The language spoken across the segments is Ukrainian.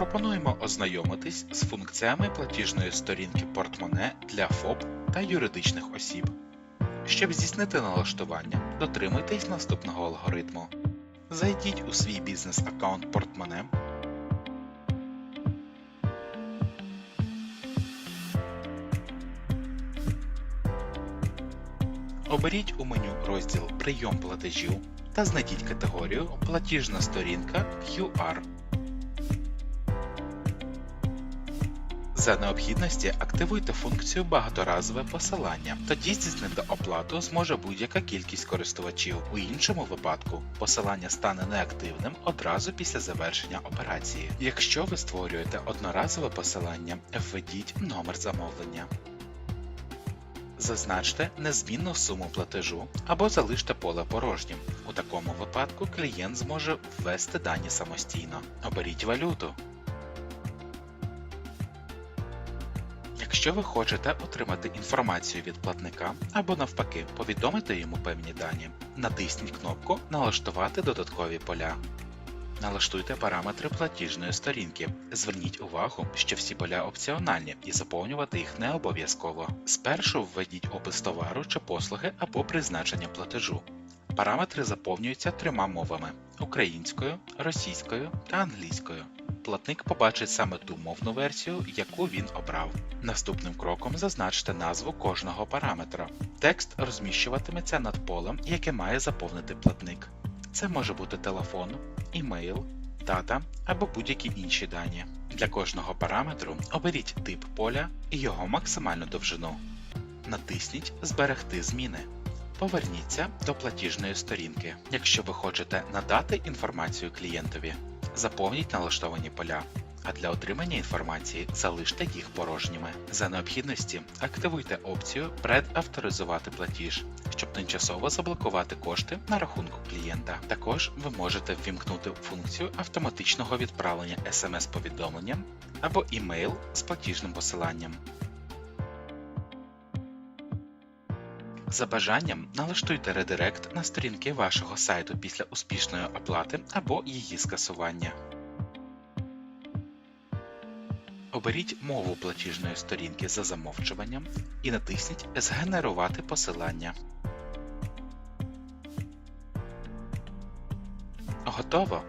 пропонуємо ознайомитись з функціями платіжної сторінки портмоне для ФОП та юридичних осіб. Щоб здійснити налаштування, дотримуйтесь наступного алгоритму. Зайдіть у свій бізнес-аккаунт портмоне. Оберіть у меню розділ Прийом платежів та знайдіть категорію Платіжна сторінка QR. За необхідності активуйте функцію багаторазове посилання. Тоді здійснити оплату зможе будь-яка кількість користувачів. У іншому випадку посилання стане неактивним одразу після завершення операції. Якщо ви створюєте одноразове посилання, введіть номер замовлення. Зазначте незмінну суму платежу або залиште поле порожнім. У такому випадку клієнт зможе ввести дані самостійно. Оберіть валюту. Якщо ви хочете отримати інформацію від платника або навпаки повідомити йому певні дані, натисніть кнопку Налаштувати додаткові поля. Налаштуйте параметри платіжної сторінки. Зверніть увагу, що всі поля опціональні і заповнювати їх не обов'язково. Спершу введіть опис товару чи послуги або призначення платежу. Параметри заповнюються трьома мовами українською, російською та англійською. Платник побачить саме ту мовну версію, яку він обрав. Наступним кроком зазначте назву кожного параметра. Текст розміщуватиметься над полем, яке має заповнити платник. Це може бути телефон, імейл, дата або будь-які інші дані. Для кожного параметру оберіть тип поля і його максимальну довжину. Натисніть Зберегти зміни. Поверніться до платіжної сторінки. Якщо ви хочете надати інформацію клієнтові, заповніть налаштовані поля. А для отримання інформації залиште їх порожніми. За необхідності активуйте опцію Предавторизувати платіж, щоб тимчасово заблокувати кошти на рахунку клієнта. Також ви можете ввімкнути функцію автоматичного відправлення смс-повідомленням або імейл з платіжним посиланням. За бажанням налаштуйте редирект на сторінки вашого сайту після успішної оплати або її скасування. Оберіть мову платіжної сторінки за замовчуванням і натисніть Згенерувати посилання. Готово.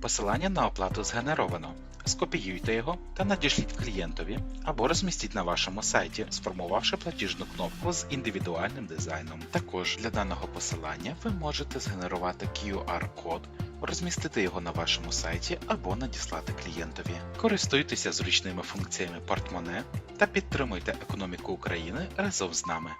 Посилання на оплату згенеровано. Скопіюйте його та надішліть клієнтові або розмістіть на вашому сайті, сформувавши платіжну кнопку з індивідуальним дизайном. Також для даного посилання ви можете згенерувати QR-код, розмістити його на вашому сайті або надіслати клієнтові. Користуйтеся зручними функціями портмоне та підтримуйте економіку України разом з нами.